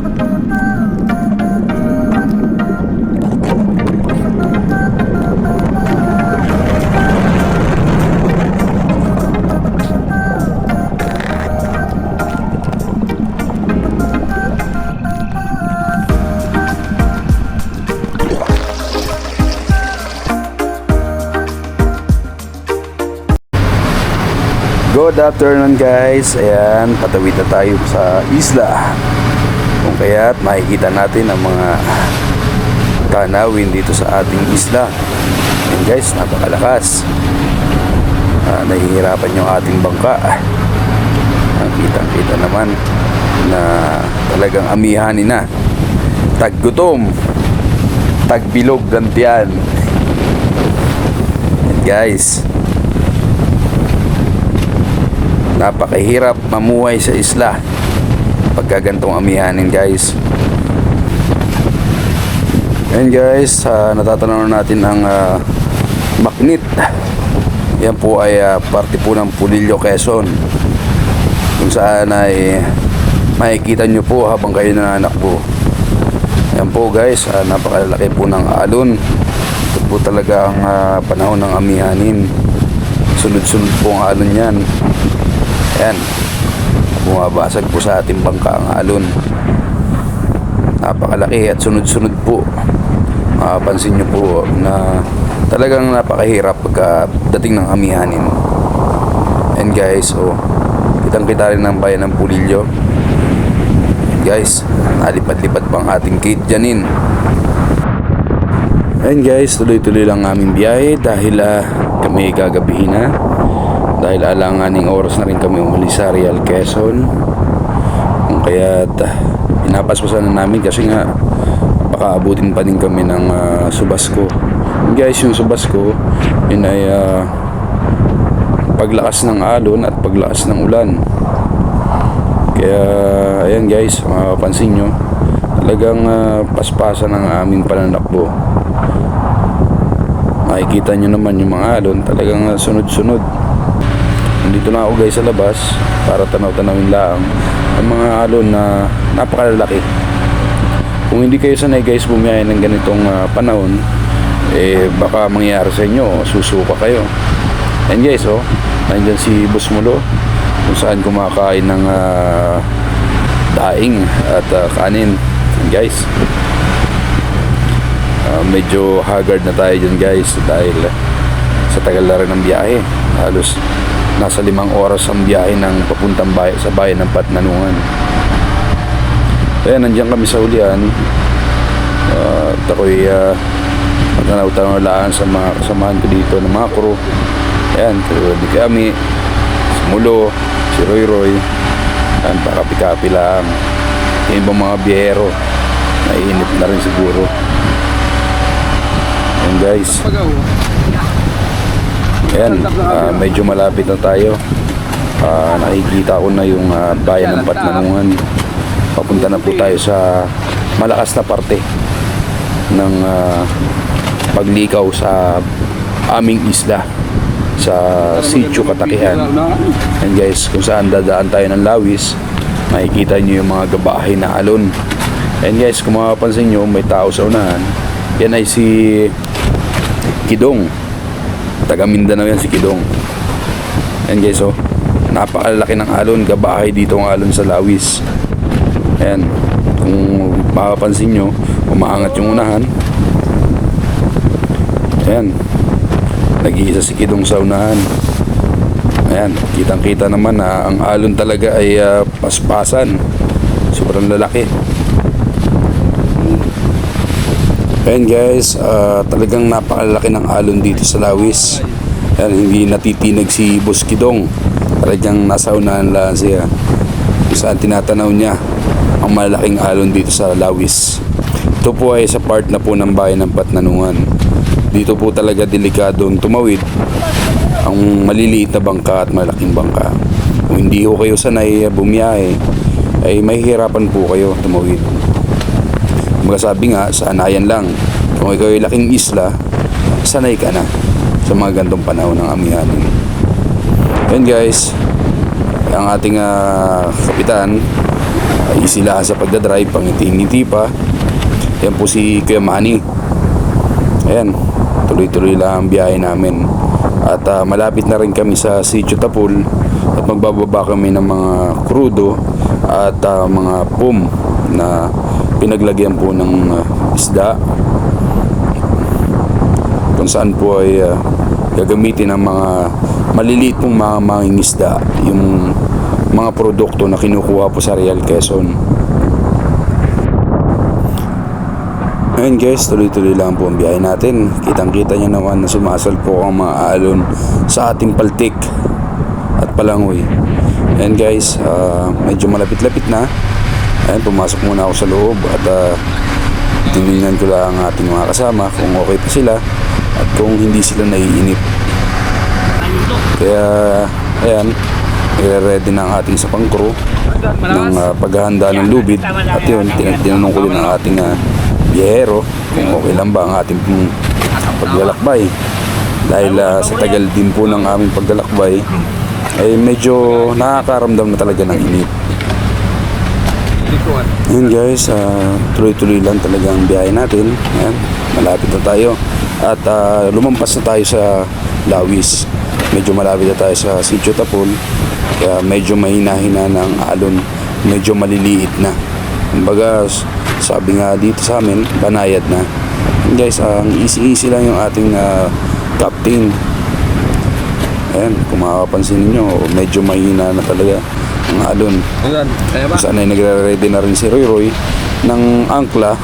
Good afternoon guys. Ayan, patawid na tayo sa isla. Kung kaya't makikita natin ang mga tanawin dito sa ating isla. Ayan guys, napakalakas. Ah, nahihirapan yung ating bangka. Ang kitang-kita naman na talagang amihanin na. Taggutom. Tagbilog gantian. Ayan guys. napakahirap mamuhay sa isla pagka gantong amihanin guys Ayan guys, uh, natatanaw natin ang uh, Maknit. Yan po ay uh, parte po ng Pulillo, Quezon. Kung saan ay makikita nyo po habang kayo nananakbo. Yan po guys, uh, napakalaki po ng alon. Ito po talaga ang uh, panahon ng amihanin. Sunod-sunod po ang alon yan. Ayan. Bumabasag po sa ating bangka ang alon. Napakalaki at sunod-sunod po. Mapapansin nyo po na talagang napakahirap pagka dating ng amihanin. And guys, oh, kitang kita rin ng bayan ng Pulilyo. Guys, nalipad-lipad pang ating Kate Janin. And guys, tuloy-tuloy lang aming biyahe dahil ah, kami gagabihin na dahil alanganing oras na rin kami umalis sa Real Quezon. Kaya pinapaspasan na namin kasi nga baka abutin pa din kami ng uh, Subasco. Guys yung Subasco yun ay uh, paglakas ng alon at paglakas ng ulan. Kaya ayan guys mapapansin nyo talagang uh, paspasan ang aming pananakbo. Makikita nyo naman yung mga alon talagang sunod-sunod Nandito na ako guys sa labas para tanaw-tanawin lang ang mga alon na napakalalaki. Kung hindi kayo sanay guys bumiyahe ng ganitong uh, panahon, eh baka mangyari sa inyo, susuka kayo. And guys, oh, nandyan si Busmulo kung saan kumakain ng uh, daing at uh, kanin. And guys, uh, medyo haggard na tayo dyan guys dahil sa tagal na rin ng biyahe. Halos nasa limang oras ang biyahe ng papuntang bayan, sa bayan ng Patnanungan. Kaya nandiyan kami sa ulian. Uh, at ako'y uh, magtanaw-tanaw laan sa mga kasamahan ko dito ng mga crew. Ayan, tulad ni kami, si Mulo, si Roy Roy. Ayan, pakapi-kapi lang. Yung ibang mga biyero, naiinip na rin siguro. Ayan guys. Ayan, ah, medyo malapit na tayo. Ah, nakikita ko na yung ah, bayan ng Patnanungan. Papunta na po tayo sa malakas na parte ng ah, paglikaw sa aming isla sa Sitio Katakihan. And guys, kung saan dadaan tayo ng Lawis, makikita nyo yung mga gabahay na alon. And guys, kung mapapansin nyo, may tao sa unahan. Yan ay si Kidong taga Mindanao yan si Kidong. Yan guys oh. Napakalaki ng alon. Gabahay dito ang alon sa Lawis. Ayan. Kung mapapansin nyo umaangat yung unahan. Ayan. Nag-iisa si Kidong sa unahan. Ayan. Kitang kita naman na ang alon talaga ay uh, paspasan. Sobrang lalaki Ayan guys, uh, talagang napakalaki ng alon dito sa Lawis. Ayan, hindi natitinag si Boss Kidong. Talagang nasa unahan lang siya. Saan tinatanaw niya ang malaking alon dito sa Lawis. Ito po ay sa part na po ng bayan ng Patnanungan. Dito po talaga delikadong tumawid ang maliliit na bangka at malaking bangka. Kung hindi ho kayo sanay bumiyahe, ay mahihirapan po kayo tumawid. Mga sabi nga, sanayan lang. Kung ikaw ay laking isla, sanay ka na sa mga gantong panahon ng amihanin. Yan guys, ang ating uh, kapitan, easy lang sa pagdadrive, pangiti-ngiti pa. Yan po si Kuya Manny. Ayan, tuloy-tuloy lang ang biyahe namin. At ah, malapit na rin kami sa Sitio Tapul at magbababa kami ng mga krudo at ah, mga pum na pinaglagyan po ng ah, isda kung saan po ay ah, gagamitin ng mga maliliit pong mga mangingisda yung mga produkto na kinukuha po sa Real Quezon. Ayun guys, tuloy-tuloy lang po ang biyahe natin. Kitang-kita nyo naman na sumasal po ang mga alon sa ating paltik at palangoy. Ayun guys, ah, medyo malapit-lapit na. Ayun, pumasok muna ako sa loob at uh, tinignan ko lang ang ating mga kasama kung okay pa sila at kung hindi sila naiinip. Kaya, ayan, nire-ready na ang ating sapang crew ng ah, paghahanda ng lubid at yun, tin- tinanong ko din ang ating uh, biyahero kung okay lang ba ang ating paglalakbay dahil ah, sa tagal din po ng aming paglalakbay ay medyo nakakaramdam na talaga ng init yun guys, ah, tuloy-tuloy lang talaga ang biyahe natin. Ayan, malapit na tayo. At ah, lumampas na tayo sa Lawis. Medyo malapit na tayo sa Sitio Tapul. Kaya medyo mahina-hina ng alon. Medyo maliliit na. Kumbaga, sabi nga dito sa amin, banayad na. Yun guys, ang easy-easy lang yung ating ah, captain. Ayan, kung makapansin niyo medyo mahina na talaga Ayan, kaya ba? Sana ay nagre-ready na rin si Roy Roy ng angkla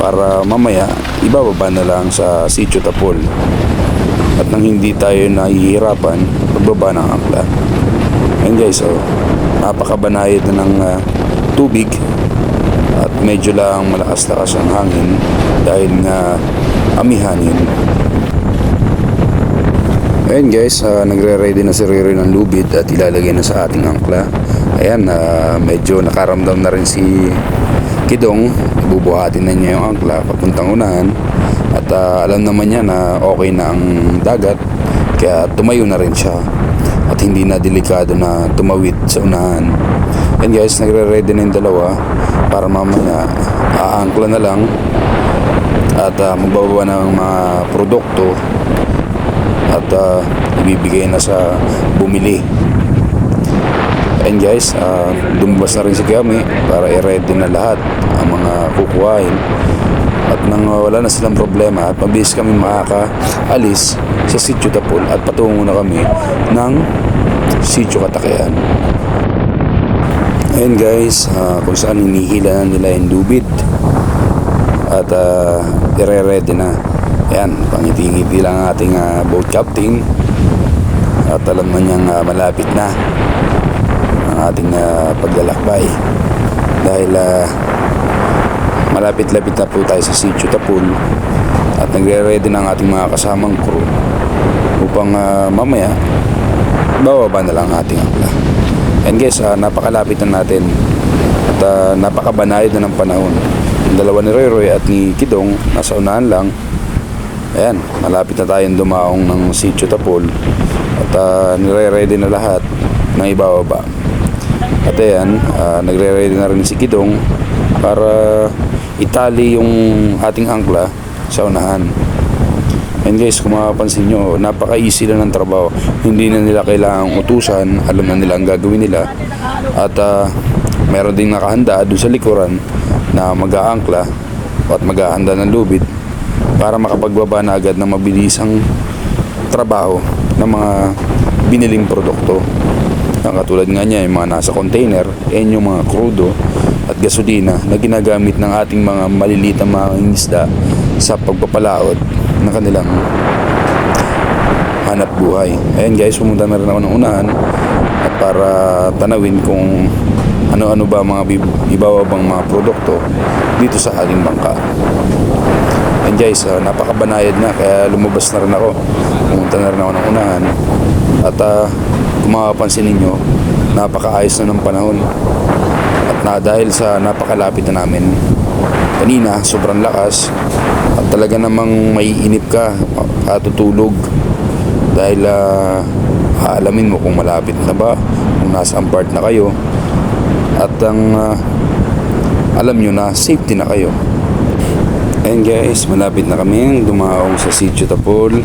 para mamaya ibababa na lang sa Sitio Tapol. At nang hindi tayo nahihirapan pagbaba ng angkla. Ayun guys, so, napakabanayad na ng ah, tubig at medyo lang malakas-lakas ang hangin dahil nga amihanin. Ayun guys, ah, nagre-ready na si Roy ng lubid at ilalagay na sa ating angkla. Ayan, ah, medyo nakaramdam na rin si Kidong. Bubuhatin na niya yung angkla papuntang unahan. At ah, alam naman niya na okay na ang dagat. Kaya tumayo na rin siya. At hindi na delikado na tumawid sa unahan. Ayan guys, nagre-ready na yung dalawa para mamaya aangkla na lang at ah, magbababa ng mga produkto at ah, ibibigay na sa bumili. And guys, uh, lumabas na rin si Kami para i-ready na lahat ang mga kukuhain. At nang uh, wala na silang problema at mabilis kami makakaalis sa Sitio Tapul at patungo na kami ng Sitio Katakean. Ayun guys, ah, kung saan hinihila na nila yung lubid at uh, ire-ready na. Ayan, pangiti-ngiti lang ang ating ah, boat captain at alam na niyang ah, malapit na ating ah, paglalakbay dahil ah, malapit-lapit na po tayo sa Sitio Tapul at nagre-ready na ang ating mga kasamang crew upang ah, mamaya bababa na lang ang ating angkla. And guys, ah, napakalapit na natin at ah, napakabanayad na ng panahon. Yung dalawa ni Roy Roy at ni Kidong nasa unahan lang. Ayan, malapit na tayong dumaong ng Sitio Tapol at ah, nire-ready na lahat ng ibababa. At ayan, ah, nagre-ready na rin si Kidong para itali yung ating angkla sa unahan. And guys, kung makapansin nyo, napaka-easy lang ng trabaho. Hindi na nila kailangang utusan, alam na nila ang gagawin nila. At ah, meron ding nakahanda doon sa likuran na mag-aangkla at mag-aahanda ng lubid para makapagbaba na agad ng mabilisang trabaho ng mga biniling produkto. Ang katulad nga niya, yung mga nasa container, yan yung mga krudo at gasolina na ginagamit ng ating mga maliliit na mga isda sa pagpapalaot ng kanilang hanap buhay. Ayan guys, pumunta na rin ako ng unahan at para tanawin kung ano-ano ba mga ibababang mga produkto dito sa ating bangka. And guys, ah, napakabanayad na kaya lumabas na rin ako. Pumunta na rin ako ng unahan. At uh, kung makapansin ninyo, napakaayos na ng panahon. At na dahil sa napakalapit na namin, kanina sobrang lakas at talaga namang maiinip ka, katutulog. Dahil uh, aalamin mo kung malapit na ba, kung nasaan part na kayo. At ang uh, alam nyo na safety na kayo. And guys, malapit na kami dumaong sa Sitio Tapol.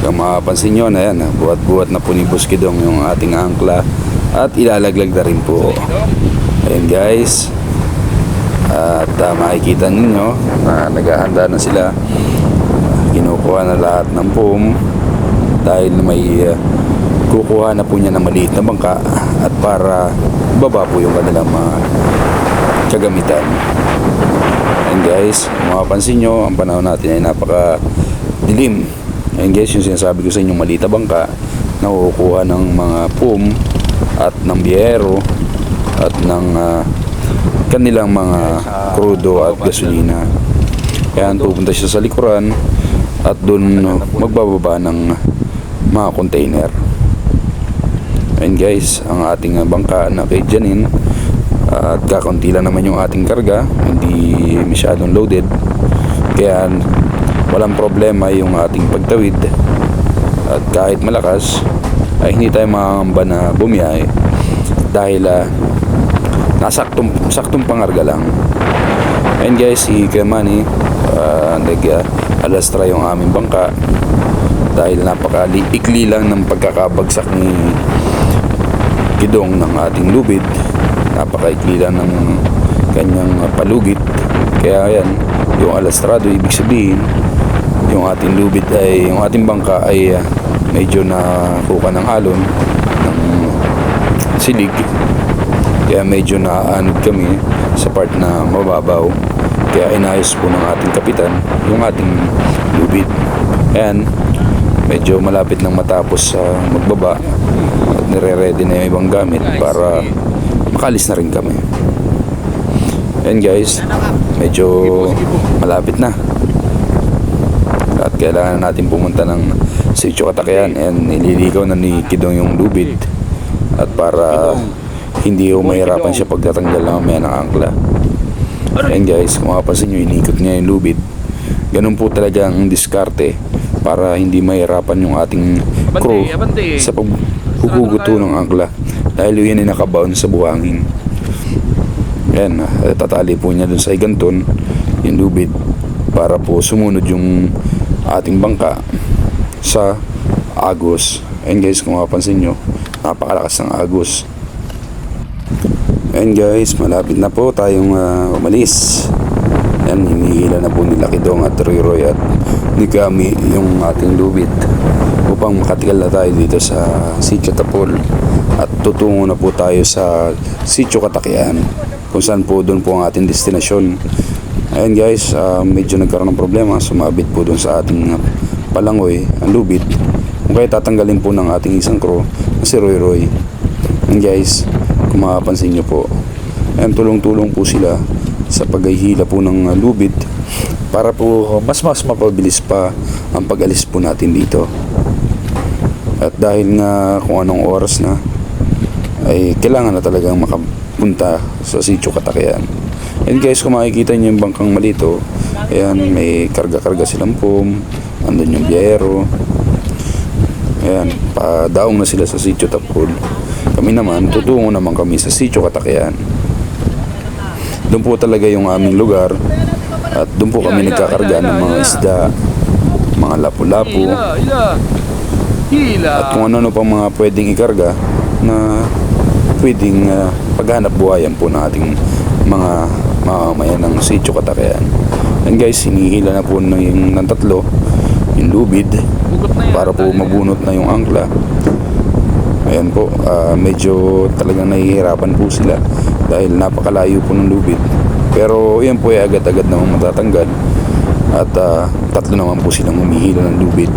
Kung makapansin nyo na yan, ah, buhat-buhat na po ni Boss Kidong yung ating angkla at ilalaglag na rin po. Ayan guys, at ah, makikita ninyo na naghahanda na sila. Kinukuha na lahat ng foam dahil may ah, kukuha na po niya ng maliit na bangka at para baba po yung kanilang mga kagamitan. And guys, mapapansin nyo, ang panahon natin ay napaka dilim. And guys, yung sinasabi ko sa inyo maliit na bangka, nakukuha ng mga foam at ng biyero at ng ah, kanilang mga krudo at gasolina. Kaya pupunta siya sa likuran at doon magbababa ng mga container. And guys, ang ating bangka na kay Janine at kakaunti lang naman yung ating karga, hindi masyadong loaded. Kaya walang problema yung ating pagtawid at kahit malakas ay hindi tayo makakamba na bumiyahe dahil ah, nasaktong saktong pangarga lang. And guys, si Kemani uh, nag uh, alastra yung aming bangka dahil napaka-ikli lang ng pagkakabagsak ni Gidong ng ating lubid. Napaka-ikli lang ng kanyang palugit. Kaya yan, yung alastrado ibig sabihin yung ating lubid ay yung ating bangka ay uh, medyo nakuha ng alon ng silig kaya medyo naaanod kami sa part na mababaw. Kaya inayos po ng ating kapitan yung ating lubid. Ayan, medyo malapit nang matapos sa magbaba at nire-ready na yung ibang gamit para makalis na rin kami. Ayan guys, medyo malapit na. At kailangan natin pumunta ng Sitio Katakyan and nililigaw na ni Kidong yung lubid at para hindi ho mahirapan siya pagtatanggal na mamaya ng angkla. And guys, kung mapapansin nyo, inikot niya yung lubid. Ganun po talaga ang diskarte para hindi mahirapan yung ating crew sa paghuguto ng angkla. Dahil yun ay nakabound sa buhangin. Yan, ah, tatali po niya dun sa iganton yung lubid para po sumunod yung ating bangka sa agos. And guys, kung mapapansin nyo, napakalakas ng agos. And guys, malapit na po tayong uh, umalis. Yan, hinihila na po ni Lucky Dong at Roy Roy at ni Kami yung ating lubid upang makatigal na tayo dito sa Sitio Tapol at tutungo na po tayo sa Sitio Katakyan kung saan po doon po ang ating destinasyon. Ayan guys, ah, medyo nagkaroon ng problema. Sumabit po doon sa ating palangoy, ang lubid. Kung kaya tatanggalin po ng ating isang crew si Roy Roy. Ayan guys, kung makapansin nyo po. Ayan, tulong-tulong po sila sa paghihila po ng lubid para po mas mas mapabilis pa ang pag-alis po natin dito. At dahil nga kung anong oras na ay kailangan na talagang makapunta sa sitio Katakyan. And guys, kung makikita niyo yung bangkang malito, ayan, may karga-karga silang foam, andun yung biyero, ayan, padaong na sila sa sitio Tapul. Kami naman, tutungo naman kami sa sitio Katakyan. Doon po talaga yung aming lugar at doon po kami nagkakarga ng mga isda, mga lapu-lapu, Hila, at kung ano-ano pang mga pwedeng ikarga na pwedeng uh, paghanap buhayan po ng ating mga mamamayan ng sitio Katakyan. And guys, hinihila na po ng, yung, ng tatlo yung lubid para po mabunot na yung angkla. Ayan po, ah, medyo talagang nahihirapan po sila dahil napakalayo po ng lubid. Pero yan po ay agad-agad naman matatanggal at ah, tatlo naman po silang humihila ng lubid.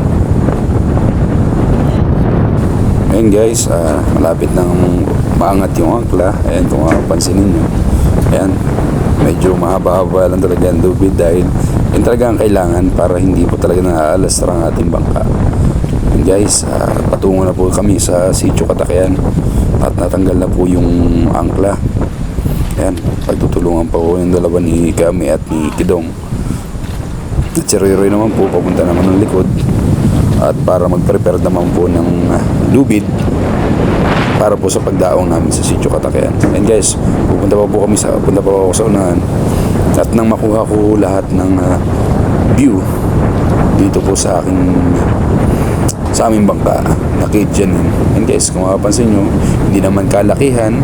Ayan guys, ah, malapit nang maangat yung angkla. Ayan kung mapapansin ninyo. Ayan, medyo mahaba-haba lang talaga ang lubid dahil yun talaga ang kailangan para hindi po talaga naaalastra ang ating bangka. Ayan guys, ah, patungo na po kami sa Sitio Katakyan at natanggal na po yung angkla. Ayan, pagtutulungan pa po yung dalawa ni Kami at ni Kidong. At si Roy Roy naman po, papunta naman ng likod. At para mag-prepare naman po ng ah, lubid para po sa pagdaong namin sa Sitio Katakian. And guys, pupunta pa po kami sa pupunta pa ako sa unahan. At nang makuha ko lahat ng ah, view dito po sa aking sa aming bangka na Cajun and guys kung mapapansin nyo hindi naman kalakihan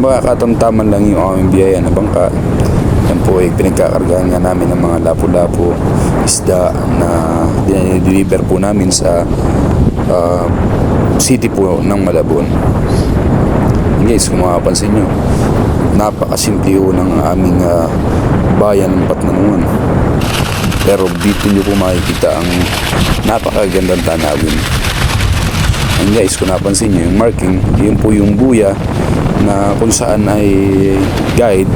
baka katamtaman lang yung aming biyaya na bangka. Yan po ay pinagkakargahan nga namin ng mga lapu-lapu isda na dinideliver po namin sa ah, city po ng Malabon. Guys kung mapapansin nyo napakasimple ho ng aming ah, bayan ng Patnanungan pero dito nyo po makikita ang napakagandang tanawin. And guys, kung napansin nyo yung marking, yun po yung buya na kung saan ay guide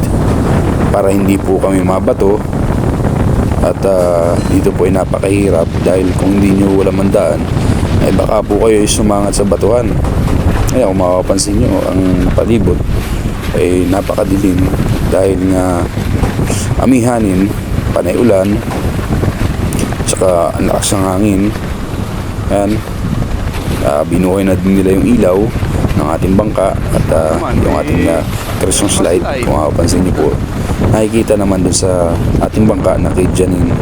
para hindi po kami mabato at ah, dito po ay napakahirap dahil kung hindi nyo wala mandaan ay baka po kayo ay sumangat sa batuhan kaya kung makapansin nyo ang palibot ay napakadilim dahil nga amihanin panay ulan tsaka ang lakas ng hangin. Yan Ah, binuhay na din nila yung ilaw ng ating bangka at ah, yung ating uh, Christmas light. Kung makapansin niyo po nakikita naman dun sa ating bangka na kay Janine.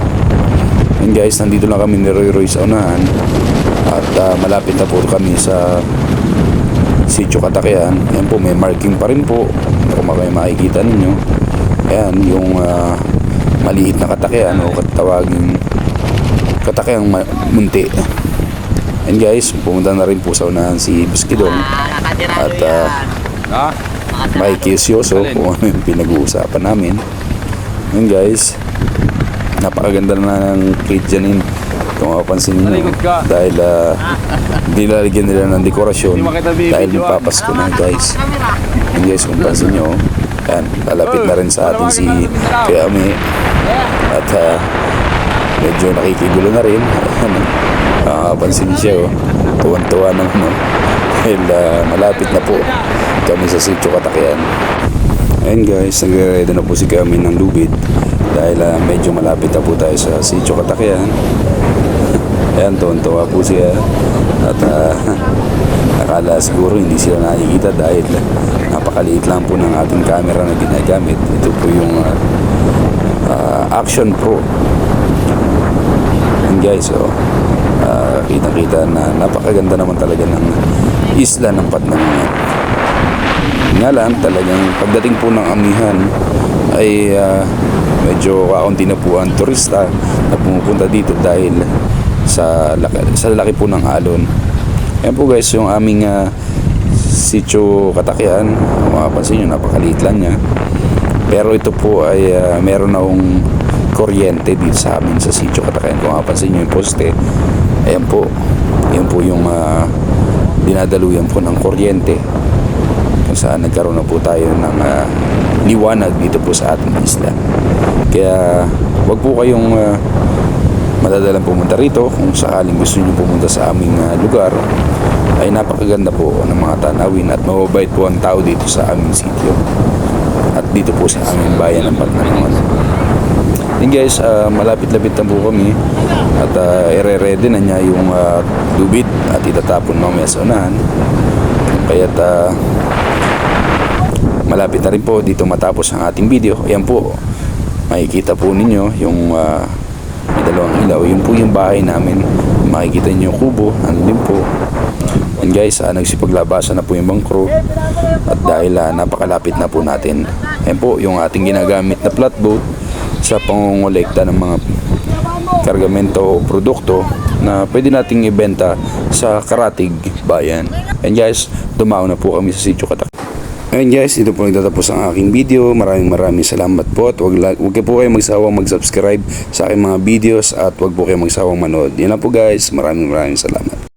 And guys nandito lang kami ni Roy Roy sa unahan. At ah, malapit na po kami sa Sitio Katakian. Yan po may marking pa rin po. Kung kayo makikita ninyo. Ayan yung ah, maliit na katakian o katawaging katakiang ma- munti. And guys pumunta na rin po sa unahan si Buskidong at ah, Ha? makikisyoso kung ano yung pinag-uusapan namin. Yun guys. Napakaganda na ng cage Janine kung mapapansin nyo dahil uh, nilalagyan nila ng dekorasyon Hindi dahil ah. magpapasko na guys. Yun guys kung pansin nyo yan, lalapit na rin sa atin si Kuya Ami. At ah, medyo nakikigulo na rin. Nakakapansin siya oh. Tuwan-tuwa naman no. Dahil ah, malapit na po kami sa sitio Katakian. Ayun guys, nagre-ready na po si kami ng lubid dahil ah, medyo malapit na po tayo sa sitio Katakian. Ayan, tuwan-tuwa po siya. At ah, akala siguro hindi sila nakikita dahil napakaliit lang po ng ating camera na ginagamit. Ito po yung ah, ah, Action Pro Yan guys, so kita-kita na napakaganda naman talaga ng isla ng Patnangan. Nga lang, talagang pagdating po ng amihan ay ah, medyo kaunti na po ang turista na pumupunta dito dahil sa laki, sa laki po ng alon. Yan po guys, yung aming ah, sitio Katakian, kung mapapansin nyo, napakaliit lang niya. Pero ito po ay ah, meron na akong kuryente dito sa amin sa sitio Katakian. Kung mapapansin nyo yung poste, ayan po. Yan po yung ah, dinadaluyan po ng kuryente. Kung saan nagkaroon na po tayo ng ah, liwanag dito po sa ating isla. Kaya wag po kayong ah, madadalang pumunta rito kung sakaling gusto nyo pumunta sa aming ah, lugar ay napakaganda po ng mga tanawin at mababait po ang tao dito sa aming sitio at dito po sa aming bayan ng Patnanungan. Yun guys, ah, malapit-lapit na po kami at uh, ire-ready na niya yung ah, lubid at itatapon mamaya sa unahan. Kaya't ah, malapit na rin po dito matapos ang ating video. Ayan po, makikita po ninyo yung ah, may dalawang ilaw. Yun po yung bahay namin. Makikita niyo yung kubo, ano din po. And guys, ah, nagsipaglabasan na po yung bang crew. At dahil ah, napakalapit na po natin. Ayan po, yung ating ginagamit na flatboat sa pangongolekta ng mga kargamento o produkto na pwede nating ibenta sa Karatig Bayan. And guys, dumao na po kami sa Sitio Katak. Ayun guys, ito po nagtatapos ang aking video. Maraming maraming salamat po at wag, la- wag po kayo magsawang mag-subscribe sa aking mga videos at wag po kayo magsawang manood. Yan lang po guys, maraming maraming salamat.